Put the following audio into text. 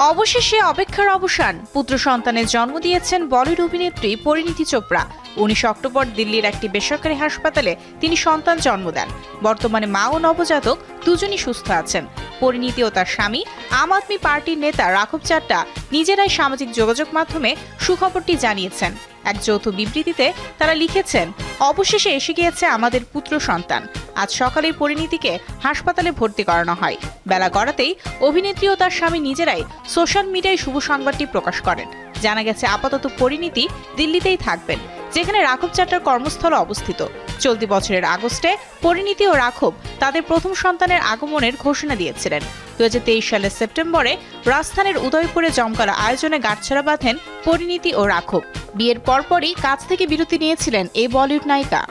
অবশেষে অপেক্ষার অবসান। পুত্র সন্তানের জন্ম দিয়েছেন বলিউড অভিনেত্রী পরিণীতি চোপড়া। উনিশ অক্টোবর দিল্লির একটি বেসরকারি হাসপাতালে তিনি সন্তান জন্ম দেন। বর্তমানে মা ও নবজাতক দুজনই সুস্থ আছেন। পরিণীতি ও তার স্বামী, আম আদমি পার্টির নেতা রাঘব চাড্ডা নিজেরাই সামাজিক যোগাযোগ মাধ্যমে সুখবরটি জানিয়েছেন। এক যৌথ বিবৃতিতে তারা লিখেছেন, অবশেষে এসে গিয়েছে আমাদের পুত্র সন্তান। আজ সকালে পরিণীতিকে হাসপাতালে ভর্তি করানো হয়। বেলা গড়াতেই অভিনেত্রী ও তার স্বামী নিজেরাই সোশ্যাল মিডিয়ায় শুভ সংবাদটি প্রকাশ করেন। জানা গেছে, আপাতত পরিণীতি দিল্লিতেই থাকবেন, যেখানে রাঘব চাটার কর্মস্থল অবস্থিত। চলতি বছরের আগস্টে পরিণীতি ও রাঘব তাদের প্রথম সন্তানের আগমনের ঘোষণা দিয়েছিলেন। দু হাজার তেইশ সালের সেপ্টেম্বরে রাজধানীর উদয়পুরে জমকালো আয়োজনে গাঁটছড়া বাঁধেন পরিণীতি ও রাঘব। বিয়ের পরপরই কাছ থেকে বিরতি নিয়েছিলেন এই বলিউড নায়িকা।